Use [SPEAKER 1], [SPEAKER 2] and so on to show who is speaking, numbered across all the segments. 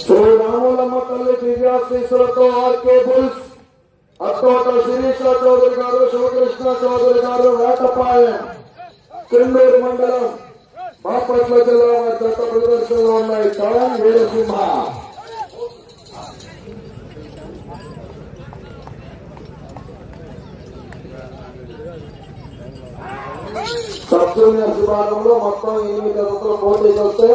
[SPEAKER 1] శ్రీ రాములమ్మ తల్లి దివ్యాశీసులతో RK Bulls Attota Sirisha Chowdary గారు శివకృష్ణ చౌదరి గారు వేటపాలెం చెండూరు మండలం బాపట్ల జిల్లా వారి జత ప్రదర్శనలో ఉన్నాయి కళం వీరసింహ సబ్ జూనియర్స్ విభాగంలో మొత్తం ఎనిమిది జతలు పోటీకి వస్తే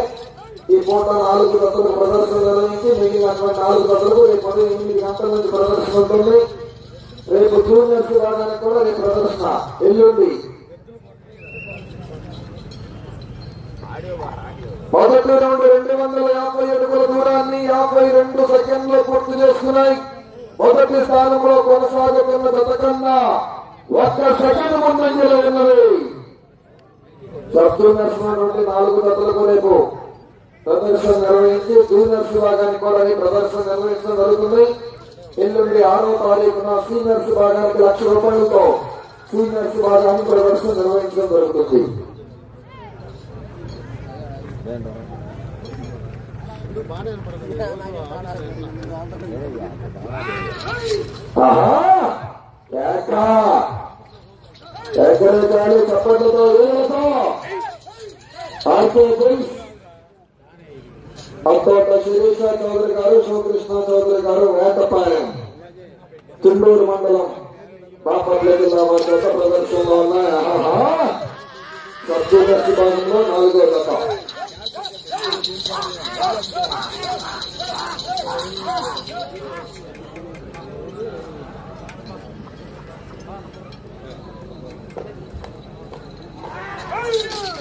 [SPEAKER 1] ఈ పూట నాలుగు జతలు ప్రదర్శన నిర్వహించి మిగిలినటువంటి నాలుగు జతలకు రేపు ఉదయం ఎనిమిది గంటల నుంచి ప్రదర్శన ఉంటుంది. రేపు జూనియర్స్ విభాగానికి కూడా రేపు ప్రదర్శన ఎల్లుండి. మొదటి రౌండ్ రెండు వందల యాభై అడుగుల దూరాన్ని యాభై రెండు సెకండ్లు పూర్తి చేసుకున్నాయి మొదటి స్థానంలో కొనసాగుతున్న జత కన్నా ఒక్క సెకండ్ ముందంజలో ఉన్నది. సబ్ నాలుగు దత్తలకు రేపు ప్రదర్శన నిర్వహించి జూనియర్స్ భాగానికి కూడా ఈ ప్రదర్శన నిర్వహించడం జరుగుతుంది. ఎల్లుండి ఆరో తారీఖున సీనియర్స్ భాగానికి లక్ష రూపాయలతో సీనియర్స్ భాగాన్ని ప్రదర్శన నిర్వహించడం జరుగుతుంది. ఆహా! కేక కేకలు చప్పట్లతో వీళ్ళతో ఆర్కే బుల్స్ అంతోట శిరీష చౌదరి గారు శివకృష్ణ చౌదరి గారు వేటపాలెం తిండూరు మండలం బాపట్ల జిల్లా వారి ప్రదర్శనలో ఉన్నాయి. నాలుగో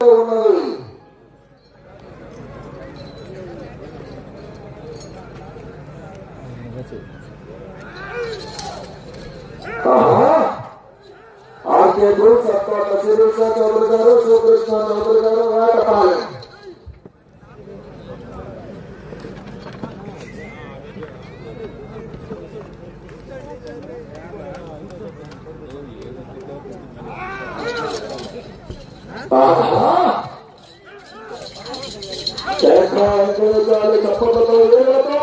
[SPEAKER 1] ఉన్నది ఆహా ఆర్కే గ్రూప్ సత్కోట శిరీష చౌదరి గారు శివకృష్ణ చౌదరి గారు వేటపాలెం ఆహా కేక ఎంకరేజాలి చప్పట్లతో వీళ్ళతో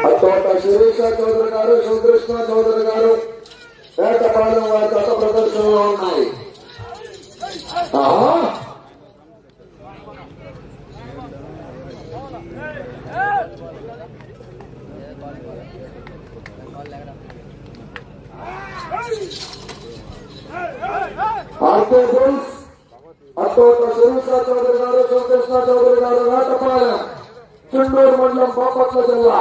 [SPEAKER 1] అతోట శిరీష చౌదరి గారు శివకృష్ణ చౌదరి గారు వేటపాలెం వారి గత ప్రదర్శనలో ఉన్నాయి ఆహా ఆర్కే బుల్స్ అతోట శిరీష చౌదరి గారు శివకృష్ణ చౌదరి గారు వేటపాలెం చుండూరు మండలం బాపట్ల జిల్లా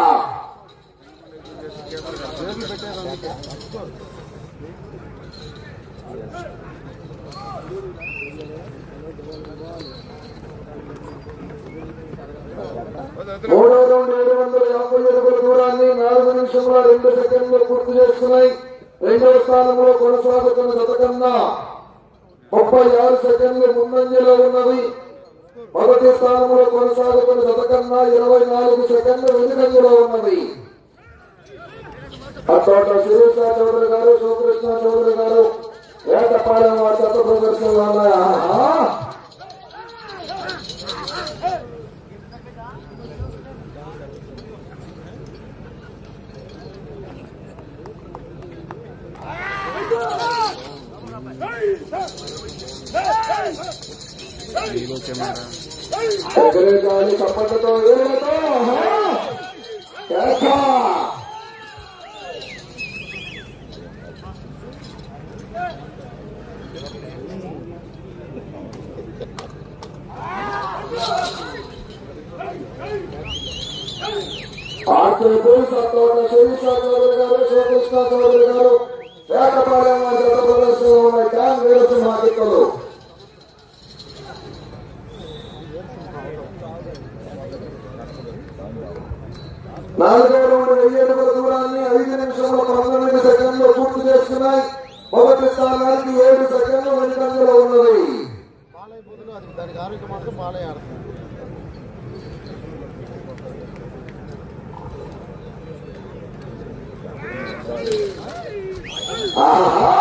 [SPEAKER 1] మూడో రౌండ్ ఏడు వందల యాభై అడుగుల దూరాన్ని నాలుగు నిమిషంలో రెండు సెకండ్లు పూర్తి చేసుకున్నాయి రెండవ స్థానంలో కొనసాగుతున్న గత కన్నా ముప్పై ఆరు సెకండ్లు ముందంజలో ఉన్నది. మొదటి స్థానంలో కొనసాగుతున్న శతకన్నా ఇరవై నాలుగు సెకండ్లు వెనుకంజలో ఉన్నది. అతోట శిరీష చౌదరి గారు శివకృష్ణ చౌదరి గారు వేటపాలెం వారి శత ప్రదర్శన చప్పట్లతో వీళ్ళతో ఆహా! కేక! ఆర్కే బోస్ చౌదరి గారు శివకృష్ణ చౌదరి గారు వేటపాలెం ఉన్నాయి గత ప్రదర్శనలో ఉన్న నాలుగో వెయ్యి అడుగుల దూరాన్ని ఐదు నిమిషంలో పంతొమ్మిది సెకండ్లు పూర్తి చేసుకున్నాయి మొదటి స్థానానికి ఏడు సెకండ్లు వెనుకంజలో ఉన్నది
[SPEAKER 2] దానికి ఆరోగ్యం మాత్రం పాలే ఆడుతుంది
[SPEAKER 1] ఆహా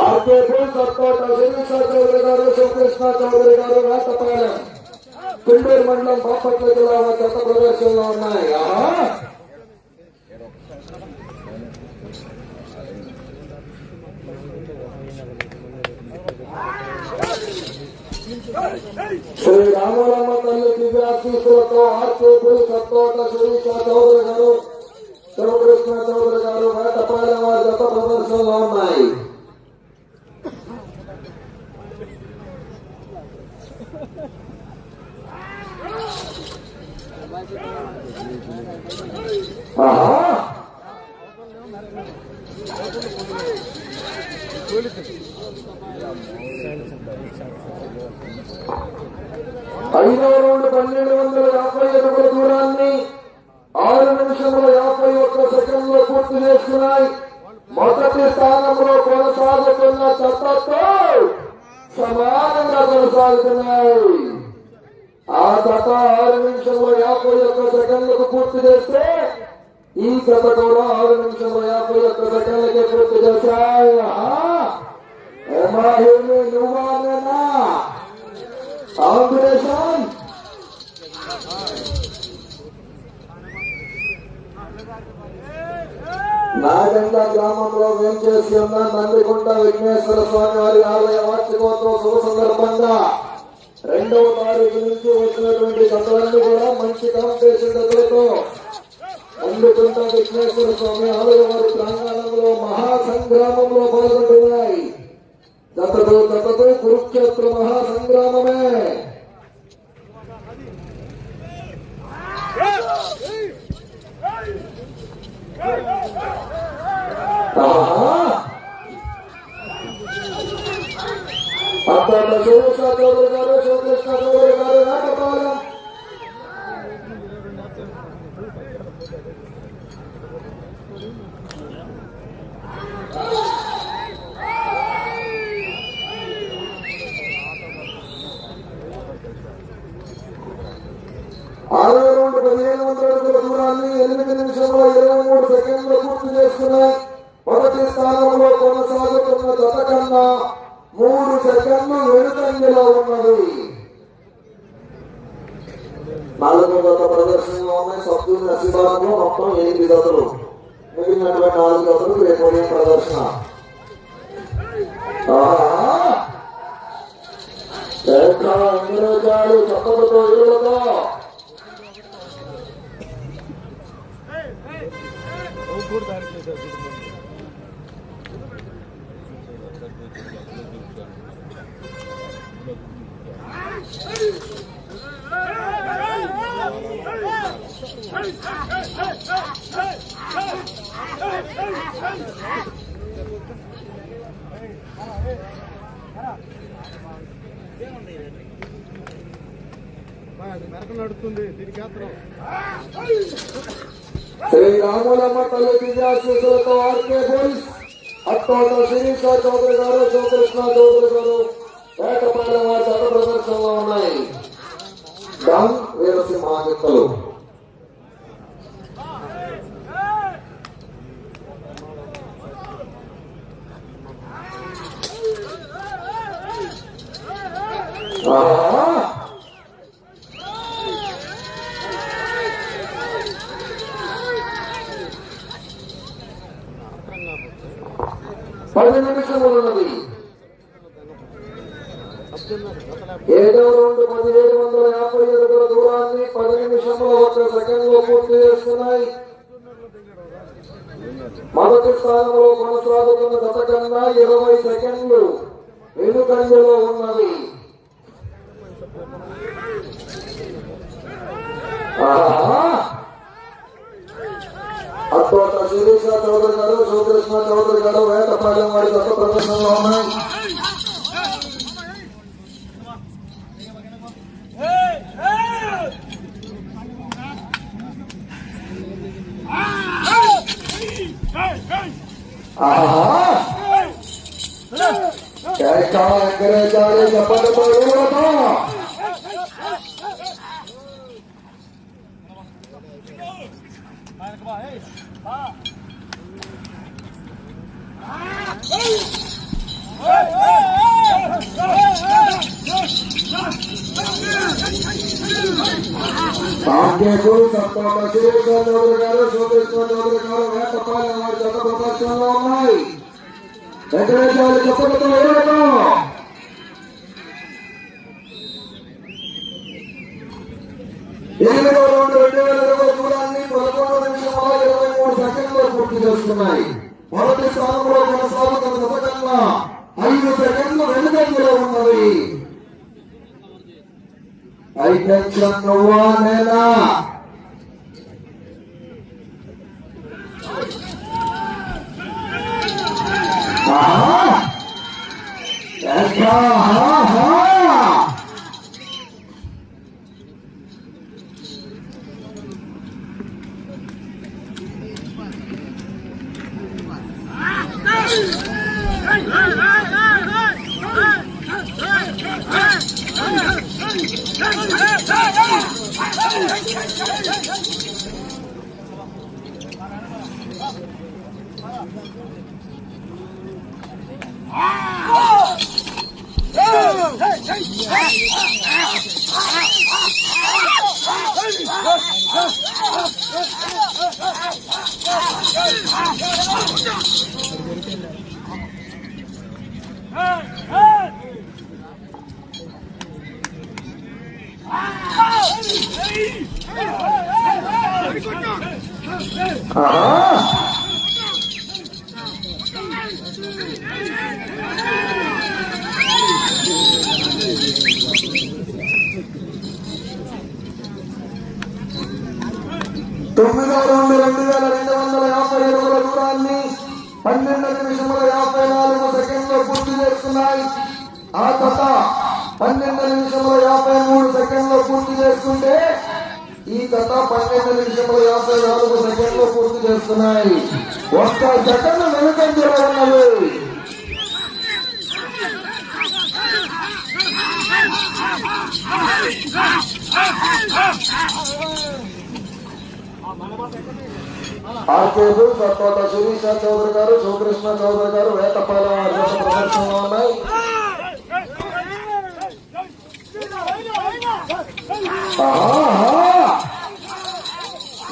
[SPEAKER 1] ఆర్కేపీ సర్కోట శిరీష చౌదరి గారు శివకృష్ణ చౌదరి గారు వేటపాలెం కుండూరు మండలం బాపట్ల జిల్లా గత ప్రదర్శనలో ఉన్నాయి ఆహా శ్రీ రామరామ తల్లి దివ్యాశీసులతో ఆర్కేపీ సర్కోట శిరీష చౌదరి గారు శివకృష్ణ చౌదరి గారు వేటపాలెం వారి గత ప్రదర్శనలో ఉన్నాయి ఆహా ఐదు రౌండ్ పన్నెండు వందల యాభై అడుగుల దూరాన్ని ఆరు నిమిషముల యాభై ఒక్క సెకండ్లో పూర్తి చేస్తున్నాయి మొదటి స్థానంలో కొనసాగుతున్న చట్టతో సమానంగా కొనసాగుతున్నాయి. ఆ జత ఆరు నిమిషంలో యాభై ఒక్క సెకండ్లకు పూర్తి చేస్తే ఈ జత కూడా ఆరు నిమిషంలో యాభై ఒక్క సెకండ్లకే పూర్తి చేశాయి. ఆహా! ఏమాహిని నువ్వానేనా కాంబినేషన్ నాగండ గ్రామంలో వేంచేసి ఉన్న నందికొండ విఘ్నేశ్వర స్వామి వారి ఆలయ వార్షికోత్సవం శుభ సందర్భంగా రెండవ తారీఖు నుంచి వచ్చినటువంటి కథలన్నీ కూడా మంచి కాంపిటీషన్ దగ్గరతో అందుకుంట విఘ్నేశ్వర స్వామి ఆలయ వారి ప్రాంగణంలో మహాసంగ్రామంలో పాల్గొంటున్నాయి గతతో గతతో కురుక్షేత్ర మహాసంగ్రామమే ఆహా! అక్కడ శివకృష్ణ చౌదరి గారు శివకృష్ణ చౌదరి గారు నాటపాలెం ఆరో రౌండ్ పదిహేను వందల అడుగుల దూరాన్ని ఎనిమిది నిమిషంలో ఇరవై మూడు సెకండ్లు పూర్తి చేస్తున్నాయి. మొదటి స్థానంలో కొనసాగుతున్న జత కన్నా మూడు సెకండ్లు వెనుకంజలో ఉన్నది. నాలుగో జత ప్రదర్శనలో ఉన్నాయి సబ్జూన్ నసీబాలో మొత్తం ఎనిమిది జతలు. మిగిలినటువంటి నాలుగు జతలు రేపు ఉదయం ప్రదర్శన. ఆహా! ఎక్కడ చప్పలతో ఈలతో
[SPEAKER 2] కూడా దానికి లేదు అది.
[SPEAKER 1] శ్రీ రాములమ్మ తల్లి దివ్యాశీసులతో ఆర్కే పోలీస్ అత్తోట శిరీష చౌదరి గారు శివకృష్ణ చౌదరి గారు వేటపాలెం వారి జత ప్రదర్శనలో ఉన్నాయి డాన్ వీరసింహాదిత్తులు ఆహా! పది నిమిషములు ఉన్నది ఏడవ రౌండ్ పదిహేడు వందల యాభై అడుగుల దూరాన్ని పది నిమిషముల ఒక్క సెకండ్లో పూర్తి చేస్తున్నాయి మొదటి స్థానంలో కొనసాగుతున్న గత కన్నా ఇరవై సెకండ్లు వెనుకంజలో ఉన్నది. అత్తోట శిరీష చౌదరి గారు శివకృష్ణ చౌదరి గారు వేటపాలెం వారి గత ప్రదర్శనలో ఉన్నాయి. ఆహా కేక ఎంకరేజాలి చెప్పడంతో ఊరటం. సాంఖ్యకు సత్తోట శిరీష చౌదరి గారు శివకృష్ణ చౌదరి గారు వేటపాలెం వారి గత ప్రదర్శనలో ఉన్నాయి. వెంకటేశ్వర ఎనిమిదో రెండు వేల ఇరవై దూరాన్ని పదకొండు ఇరవై మూడు పూర్తి చేస్తున్నాయి. మొదటి స్థానంలో కొనసాగుతున్న గత ఐదు సెకండ్లు I tension no one and. Ah, that's all, huh? తొమ్మిదో రౌండ్ రెండు వేల రెండు వందల యాభై అడుగుల దూరాన్ని పన్నెండు నిమిషముల యాభై నాలుగు సెకండ్లు పూర్తి చేస్తున్నాయి. ఆ కథ పన్నెండు నిమిషముల యాభై మూడు సెకండ్లు పూర్తి చేసుకుంటే ఈ గత పన్నెండు నిమిషముల యాభై నాలుగు సెకండ్లు పూర్తి చేస్తున్నాయి. ఒక్క సెకండ్ వెనుకంజలో ఉన్నది. ఆర్కేదు సత్తోట శిరీష చౌదరి గారు శివకృష్ణ చౌదరి గారు వేటపాలెం ప్రదర్శనలో ఉన్నాయి.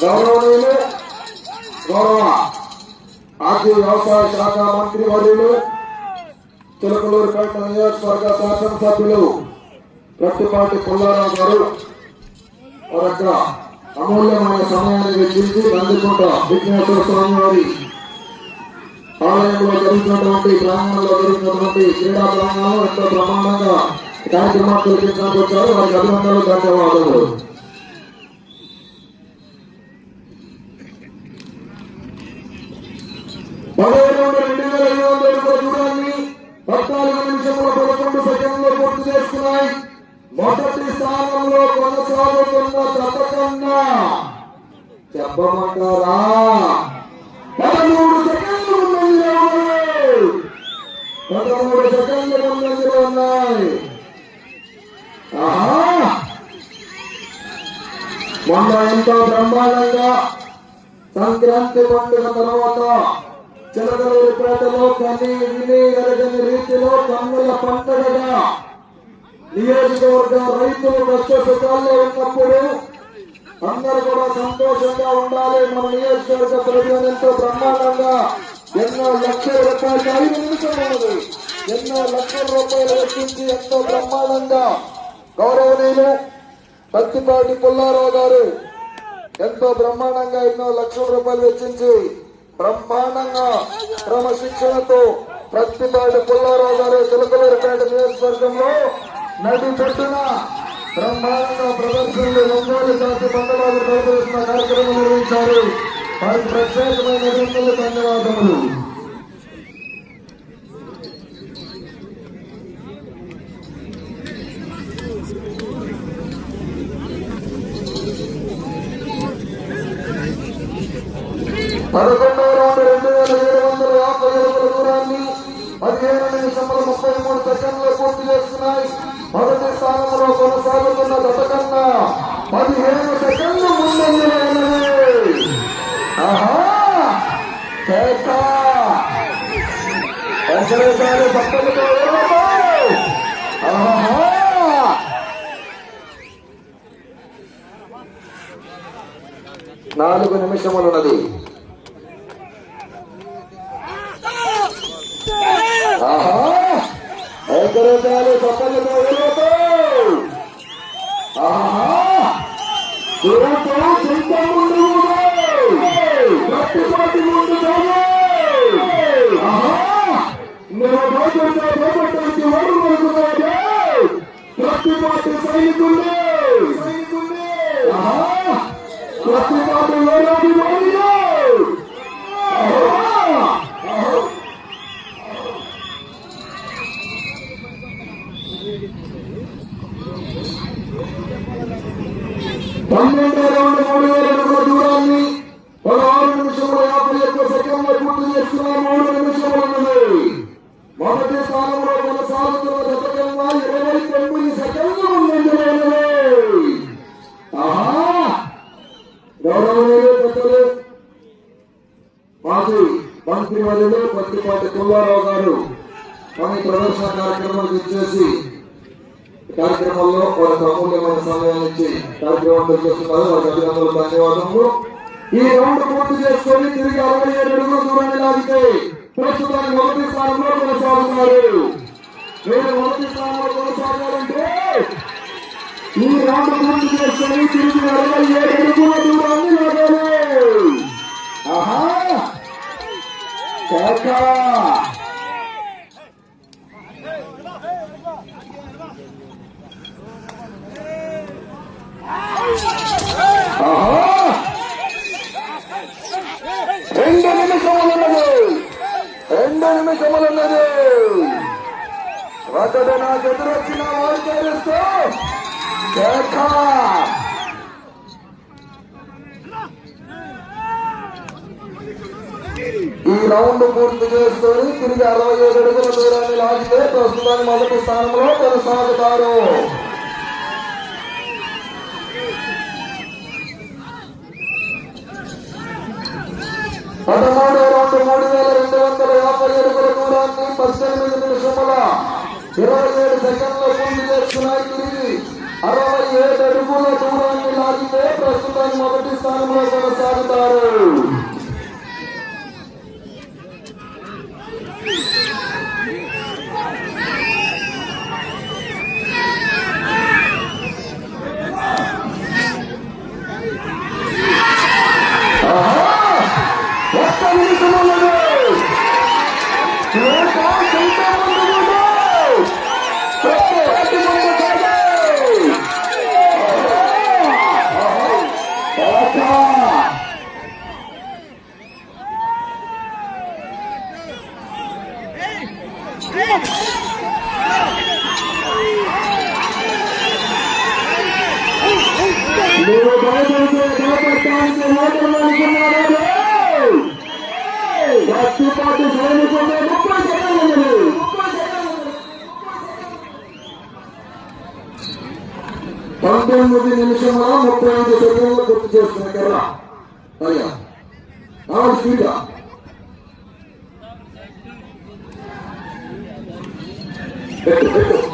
[SPEAKER 1] గౌరవనీయులు గౌరవ ఆర్థిక వ్యవసాయ శాఖ మంత్రి వర్యులు చిలకలూరుపేట నియోజకవర్గ శాసనసభ్యులు ప్రత్తిపాటి పుల్లారావు గారు వారి అమూల్యమైన సమయాన్ని వెచ్చించి నందికొండ విఘ్నేశ్వర స్వామి వారి ఆలయంలో జరుగుతున్నటువంటి ప్రాంగణంలో జరుగుతున్నటువంటి క్రీడా ప్రాంగణం ఎంతో బ్రహ్మాండంగా కార్యక్రమాలు జరిపించడానికి వచ్చారు వారికి అభినందనలు ధన్యవాదాలు పదహైదు రెండు వేల ఐదు వందల అడుగుల దూరాన్ని పద్నాలుగు నిమిషముల పదకొండు సెకండ్లు. పూర్తి మొదటి స్థానంలో కొనసాగుతున్న చెప్పమంటారా పదమూడు సెకండ్ ఉన్నాయి పదమూడు సెకండ్లు ముందంజలో ఉన్నాయి ఆహా మొన్న ఎంతో బ్రహ్మాండంగా సంక్రాంతి పండుగ తర్వాత చిలకలూరుపేటలో కని విని ఎరగని రీతిలో కన్నుల పండుగగా నియోజకవర్గ రైతులు కష్ట సుఖాల్లో ఉన్నప్పుడు అందరూ కూడా సంతోషంగా ఉండాలి. మన నియోజకవర్గ ప్రజలు ఎంతో బ్రహ్మాండంగా ఎన్నో లక్షల రూపాయలు ఐదు నిమిషం ఎన్నో లక్షల రూపాయలు వచ్చింది. ఎంతో బ్రహ్మాండంగా గౌరవనీయులు పత్తిపాటి పుల్లారావు గారు ఎంతో బ్రహ్మాండంగా ఎన్నో లక్షల రూపాయలు వెచ్చించి బ్రహ్మాండంగా క్రమశిక్షణతో ప్రతిపాటి పుల్లారావు గారు చిలకలూరుపేట నియోజకవర్గంలో నది పెట్టిన బ్రహ్మాండంగా ప్రదర్శనలు ఒంగోలు జాతి బండలాలు ప్రదర్శన కార్యక్రమం నిర్వహించారు. వారికి ప్రత్యేకమైన ధన్యవాదములు. పదకొండవ రౌండ్ రెండు వేల ఏడు వందల యాభై అడుగుల దూరాన్ని పదిహేను నిమిషముల ముప్పై మూడు సెకండ్లు పూర్తి చేస్తున్నాయి. మొదటి స్థానంలో కొనసాగుతున్న గత కన్నా పదిహేను సెకండ్లు ముందంజలో ఉన్నది ఆహా! ఆహా! నాలుగు నిమిషములున్నది ఆహా ఏకరేతాలు పక్కలతో వెళ్ళతో ఆహా చూపు చింత ముందు కట్టుబాటు ముందు ఆహా నువ్వు భయపడితే భయపడటానికి వాడు అనుకున్నాడే కట్టుబాటు సైనికులే ఆహా కట్టుబాటు వేలాది వాడిలో ఆహా ఆహా పన్నెండు రౌండ్ మూడు వేల అడుగుల దూరాన్ని పదహారు నిమిషముల యాభై ఒక్క సెకండ్ల పూర్తి చేస్తున్న మూడు నిమిషములు ఉన్నది మొదటి స్థానంలో కొనసాగుతున్న దశకంగా ఇరవై తొమ్మిది సెకండ్లు ఉన్నది ఆహా గౌరవనీయులు పెద్దలు మాజీ మంత్రి వర్యులు పత్తిపాటి పుల్లారావు గారు మన ప్రదర్శన కార్యక్రమానికి ఇచ్చేసి కార్యక్రమంలో వారికి అమూల్యమైన సమయాన్ని ఇచ్చి కార్యక్రమం చేస్తున్నారు వారికి అభినందనలు ధన్యవాదములు. ఈ రౌండ్ పూర్తి చేసుకొని తిరిగి అరవై ఏడు అడుగుల దూరాన్ని లాగితే ప్రస్తుతానికి మొదటి స్థానంలో కొనసాగుతున్నారు. మీరు మొదటి స్థానంలో కొనసాగాలంటే ఈ రౌండ్ పూర్తి చేసుకొని తిరిగి అరవై ఏడు అడుగుల దూరాన్ని లాగాలి. ఆహా! కాకా ఆహా! రెండు నిమిషములున్నది రెండు నిమిషములున్నది. ఒకటి నాకు ఎదురొచ్చిన వారు చేరుస్తూ కేక. ఈ రౌండ్ పూర్తి చేసుకొని తిరిగి అరవై ఏడు అడుగుల దూరాన్ని లాగితే ప్రస్తుతానికి మొదటి స్థానంలో కొనసాగుతారు. పదమూడు రెండు మూడు వేల రెండు వందల యాభై అడుగుల దూరాన్ని పద్దెనిమిది నిమిషముల ఇరవై ఏడు సెకండ్ల పూర్తి చేస్తున్నాయి. తిరిగి అరవై ఏడు అడుగుల దూరాన్ని లాగితే ప్రస్తుతానికి మొదటి స్థానంలో కొనసాగుతారు. పంతొమ్మిది నిమిషముల ముప్పై ఐదు సెకండ్లు గుర్తు చేస్తున్న కదా అయ్యా ఆ స్పీడ్గా పెట్టు పెట్టు